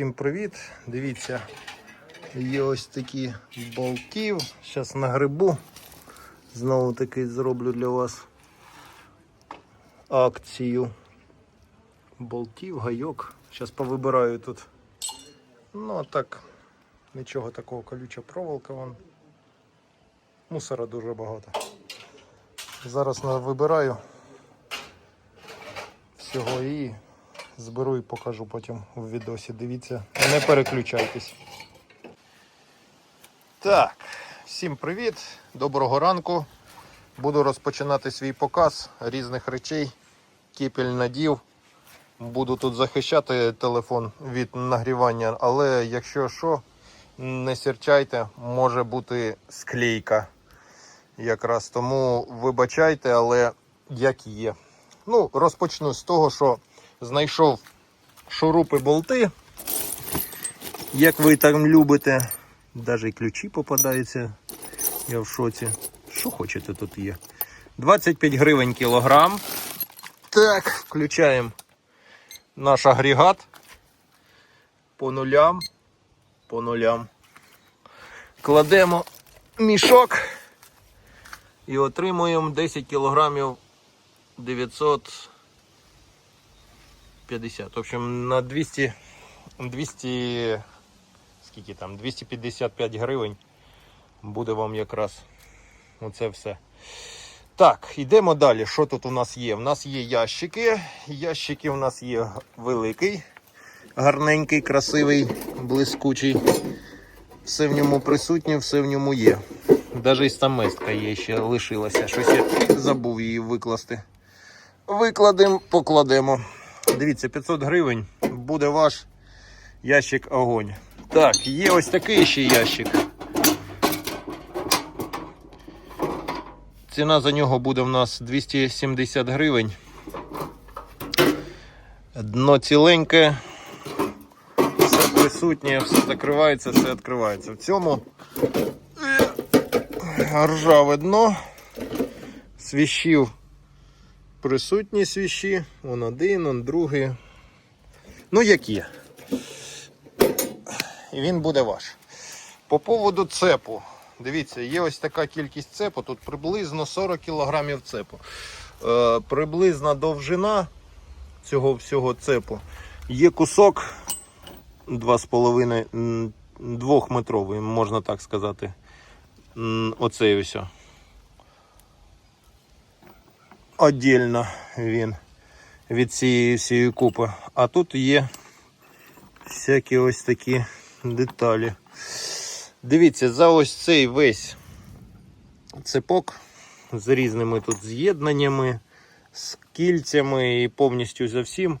Всім привіт! Дивіться, є ось такі болтів. Зараз на грибу. Знову таки зроблю для вас акцію. Болтів, гайок. Зараз повибираю тут. Ну а так, нічого такого колюча проволока вон. Мусора дуже багато. Зараз вибираю всього і зберу і покажу потім у відосі. Дивіться, не переключайтесь. Так, всім привіт, доброго ранку. Буду розпочинати свій показ різних речей. Кіпель надів. Буду тут захищати телефон від нагрівання, але якщо що, не серчайте, може бути склейка. Якраз тому вибачайте, але як є. Ну, розпочну з того, що знайшов шурупи болти. Як ви там любите, навіть ключі попадаються. Я в шоці. Що хочете тут є? 25 гривень кілограм. Так, включаємо наш агрегат по нулям. По нулям. Кладемо мішок і отримуємо 10 кілограмів 950. В общем, на 200, 200, скільки там, 255 гривень буде вам якраз оце все. Так, йдемо далі. Що тут у нас є? У нас є ящики. Ящики у нас є великий, гарненький, красивий, блискучий. Все в ньому присутнє, все в ньому є. Навіть і стаместка є ще лишилася. Щось я забув її викласти. Викладемо, покладемо. Дивіться, 500 гривень буде ваш ящик огонь. Так, є ось такий ще ящик. Ціна за нього буде в нас 270 гривень. Дно ціленьке, все присутнє, все закривається, все відкривається. В цьому ржаве дно. Свіщів присутні свіщі. Он один, он другий. Ну, як є. І він буде ваш. По поводу цепу. Дивіться, є ось така кількість цепу, тут приблизно 40 кг цепу. Е, приблизна довжина цього всього цепу. Є кусок 2,5 м, двохметровий, можна так сказати. Оцей ось. Отдільно він від цієї всієї купи. А тут є всякі ось такі деталі. Дивіться, за ось цей весь цепок з різними тут з'єднаннями, з кільцями і повністю за всім.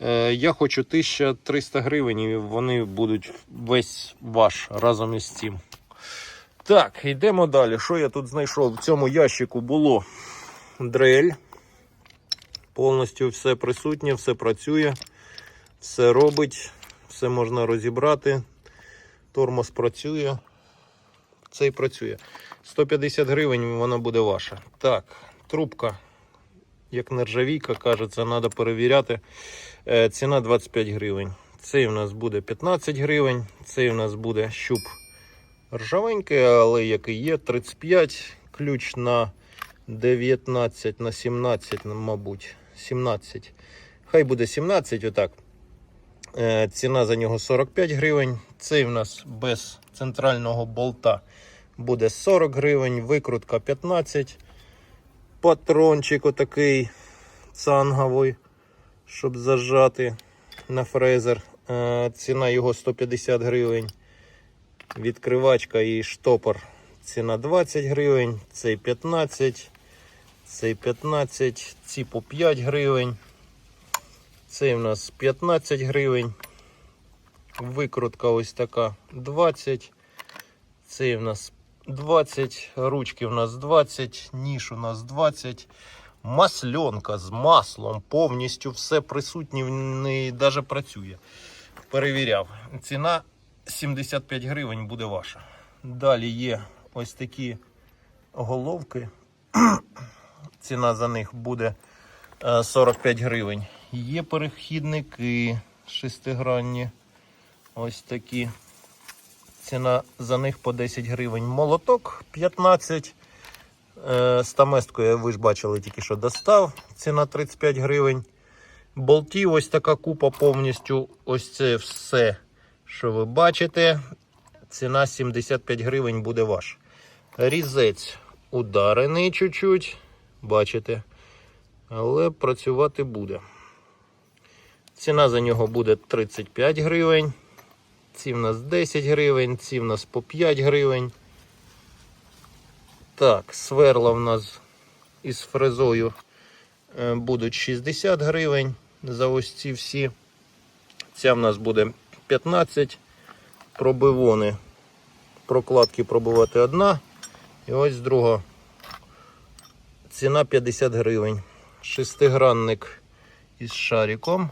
Е, Я хочу 1300 гривень і вони будуть весь ваш разом із цим. Так, йдемо далі. Що я тут знайшов? В цьому ящику було дрель. Повністю все присутнє, все працює, все робить, все можна розібрати. Тормоз працює. Цей працює. 150 гривень вона буде ваша. Так, трубка, як нержавійка, кажеться, треба перевіряти. Е, Ціна 25 гривень. Цей у нас буде 15 гривень. Цей у нас буде щуп ржавенький, але який є, 35. Ключ на 19 на 17, мабуть. 17. Хай буде 17, отак. Е, Ціна за нього 45 гривень. Цей в нас без центрального болта буде 40 гривень, викрутка 15. Патрончик отакий цанговий, щоб зажати на фрезер. Е, Ціна його 150 гривень. Відкривачка і штопор. Ціна 20 гривень, цей 15, цей 15, ці по 5 гривень. Цей у нас 15 гривень. Викрутка ось така 20. Цей у нас 20. Ручки у нас 20. Ніж у нас 20. Масленка з маслом. Повністю все присутнє, не навіть працює. Перевіряв. Ціна 75 гривень буде ваша. Далі є ось такі головки. Ціна за них буде е, 45 гривень. Є перехідники шестигранні. Ось такі. Ціна за них по 10 гривень. Молоток 15. Е, Стаместкою, ви ж бачили, тільки що достав. Ціна 35 гривень. Болтів ось така купа повністю. Ось це все, що ви бачите. Ціна 75 гривень буде ваш. Різець ударений чуть-чуть. Бачите. Але працювати буде. Ціна за нього буде 35 гривень. Ці в нас 10 гривень, ці в нас по 5 гривень. Так, сверла в нас із фрезою е, будуть 60 гривень за ось ці всі. Ця в нас буде 15. Пробивони. Прокладки пробивати одна. І ось друга. Ціна 50 гривень. Шестигранник із шариком.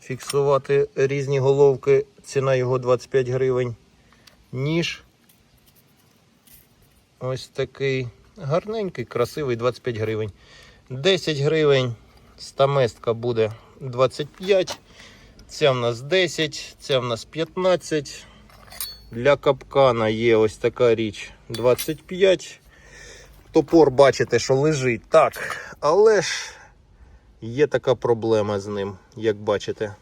Фіксувати різні головки. Ціна його 25 гривень. Ніж. Ось такий гарненький, красивий 25 гривень. 10 гривень. Стаместка буде 25. Ця в нас 10, ця в нас 15. Для капкана є ось така річ 25. Топор бачите, що лежить. Так, але ж є така проблема з ним, як бачите.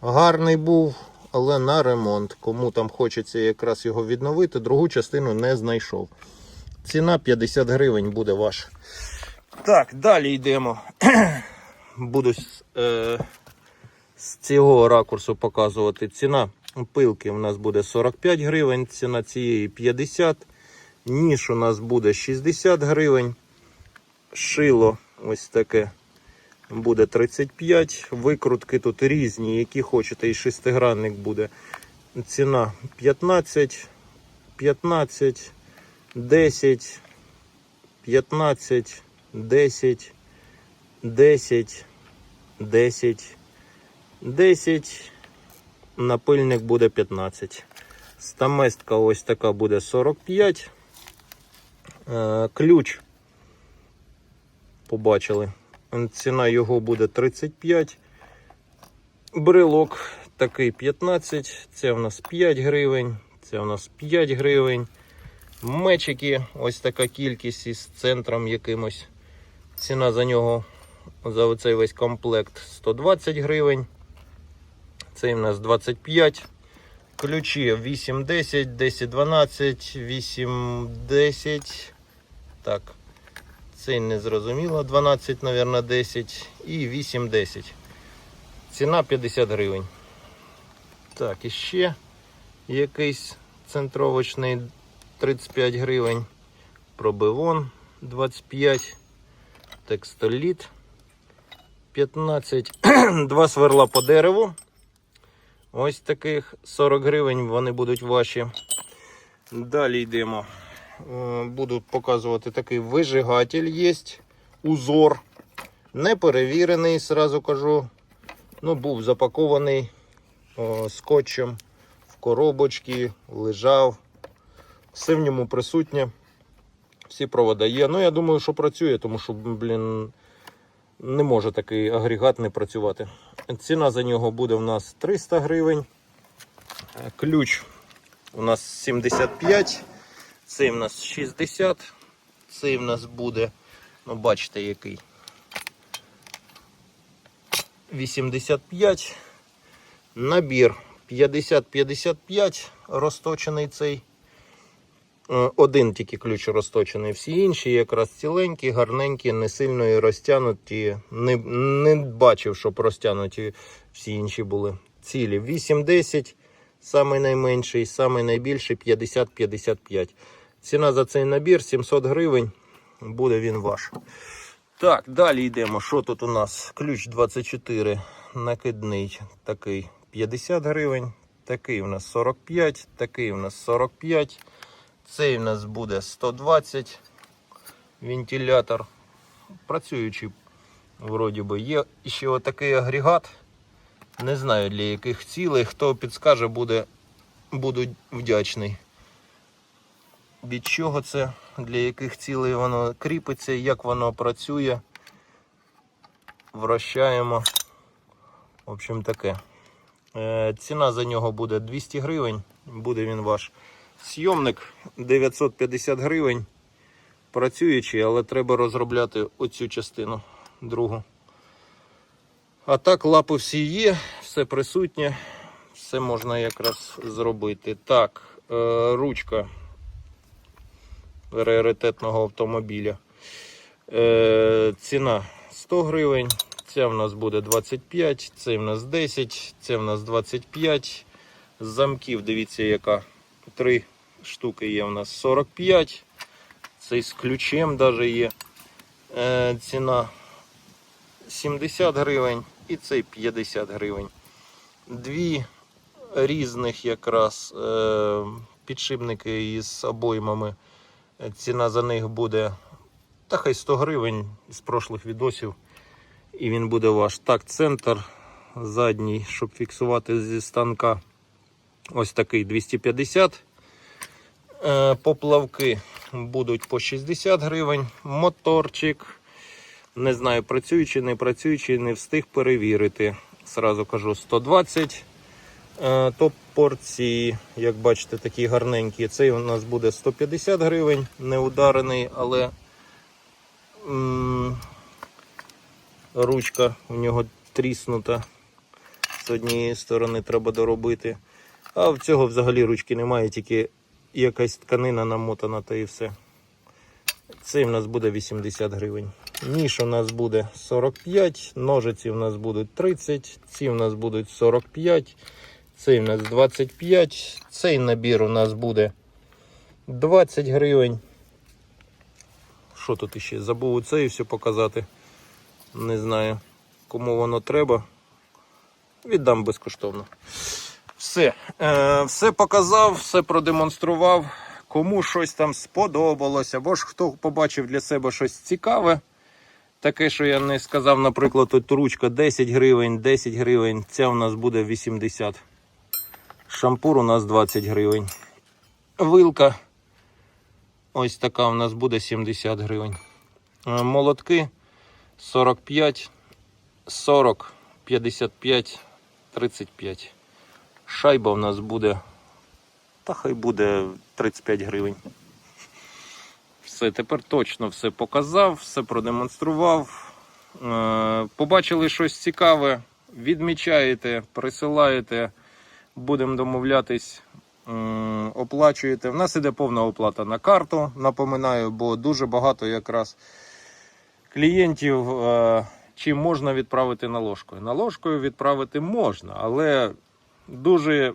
Гарний був, але на ремонт. Кому там хочеться якраз його відновити, другу частину не знайшов. Ціна 50 гривень буде ваша. Так, далі йдемо. Буду з, е, з цього ракурсу показувати. Ціна пилки у нас буде 45 гривень, ціна цієї 50. Ніж у нас буде 60 гривень. Шило ось таке буде 35. Викрутки тут різні, які хочете, і шестигранник буде. Ціна 15, 15, 10, 15, 10, 10, 10, 10. Напильник буде 15. Стаместка ось така буде 45. Е, Ключ. Побачили. Ціна його буде 35. Брелок такий 15. Це в нас 5 гривень. Це в нас 5 гривень. Мечики, ось така кількість із центром якимось. Ціна за нього за оцей весь комплект 120 гривень. Цей в нас 25. Ключі 8, 10, 10, 12, 8, 10. Так. Цей не зрозуміло. 12, мабуть, 10 і 8, 10. Ціна 50 гривень. Так, і ще якийсь центровочний 35 гривень. Пробивон 25. Текстоліт 15. Два сверла по дереву. Ось таких 40 гривень вони будуть ваші. Далі йдемо. Е, Буду показувати такий вижигатель є. Узор. Не перевірений, сразу кажу. Ну, був запакований о, скотчем в коробочці, лежав. Все в ньому присутнє. Всі провода є. Ну, я думаю, що працює, тому що, блін, не може такий агрегат не працювати. Ціна за нього буде в нас 300 гривень. Е, Ключ у нас 75, цей в нас 60, цей в нас буде, ну бачите який. 85. Набір 50-55 розточений цей. Е, Один тільки ключ розточений, всі інші якраз ціленькі, гарненькі, не сильно і. Не, не бачив, щоб розтягнуті всі інші були. Цілі 8-10, самий найменший, найбільший 50-55. Ціна за цей набір 700 гривень. Буде він ваш. Так, далі йдемо. Що тут у нас? Ключ 24, накидний такий 50 гривень. Такий у нас 45, такий у нас 45. Цей у нас буде 120 вентилятор. Працюючий, вроді би, є ще отакий агрегат. Не знаю для яких цілей. Хто підскаже, буде, буду вдячний. Від чого це, для яких цілей воно кріпиться, як воно працює. Вращаємо. В общем таке. Е, Ціна за нього буде 200 гривень. Буде він ваш сйомник 950 гривень. Працюючий, але треба розробляти оцю частину другу. А так, лапи всі є, все присутнє, все можна якраз зробити. Так, е, ручка раритетного автомобіля. Е, ціна 100 гривень. Ця в нас буде 25, це в нас 10, це в нас 25. Замків, дивіться, яка. Три штуки є в нас 45. Цей з ключем даже є. Е, ціна 70 гривень і цей 50 гривень. Дві різних якраз е, підшипники із обоймами. Ціна за них буде та хай 100 гривень з прошлих відосів. І він буде ваш. Так, центр задній, щоб фіксувати зі станка. Ось такий 250. Е, Поплавки будуть по 60 гривень. Моторчик. Не знаю, працюючий, не працюючий, не встиг перевірити. Сразу кажу 120. Е, Топ порції, як бачите, такі гарненькі. Цей у нас буде 150 гривень, не ударений, але ручка у нього тріснута. З однієї сторони треба доробити. А в цього взагалі ручки немає, тільки якась тканина намотана та і все. Цей в нас буде 80 гривень. Ніж у нас буде 45, ножиці в нас будуть 30, ці в нас будуть 45, цей в нас 25, цей набір у нас буде 20 гривень. Що тут іще? Забув це і все показати. Не знаю, кому воно треба. Віддам безкоштовно. Все, е, все показав, все продемонстрував. Кому щось там сподобалось, або ж хто побачив для себе щось цікаве. Таке, що я не сказав, наприклад, тут ручка 10 гривень, 10 гривень, ця у нас буде 80. Шампур у нас 20 гривень. Вилка. Ось така у нас буде 70 гривень. Е, Молотки 45, 40, 55, 35. Шайба у нас буде. Та хай буде 35 гривень. Все, тепер точно все показав, все продемонстрував. Е, Побачили щось цікаве, відмічаєте, присилаєте, будемо домовлятись, оплачуєте. В нас іде повна оплата на карту, напоминаю, бо дуже багато якраз клієнтів. е, Чи можна відправити наложкою? Наложкою відправити можна, але дуже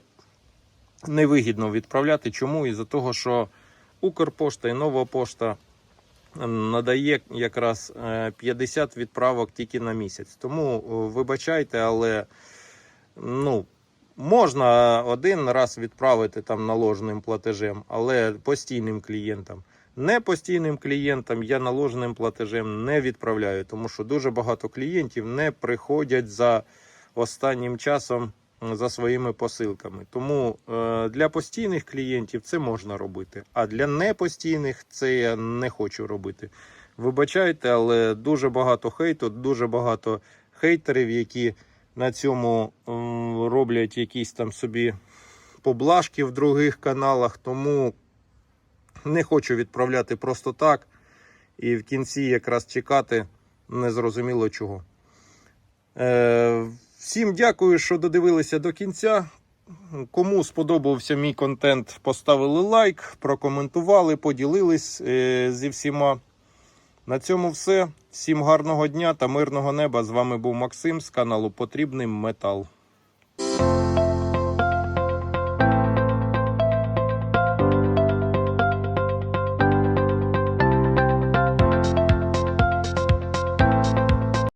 невигідно відправляти. Чому? Із-за того, що Укрпошта і Нова пошта надає якраз е, 50 відправок тільки на місяць. Тому е, вибачайте, але ну, можна один раз відправити там наложеним платежем, але постійним клієнтам. Не постійним клієнтам я наложеним платежем не відправляю, тому що дуже багато клієнтів не приходять за останнім часом за своїми посилками. Тому е, для постійних клієнтів це можна робити, а для непостійних це я не хочу робити. Вибачайте, але дуже багато хейту, дуже багато хейтерів, які на цьому роблять якісь там собі поблажки в других каналах. Тому не хочу відправляти просто так. І в кінці якраз чекати незрозуміло чого. Е, всім дякую, що додивилися до кінця. Кому сподобався мій контент, поставили лайк, прокоментували, поділились е, зі всіма. На цьому все. Всім гарного дня та мирного неба. З вами був Максим з каналу Потрібний Метал.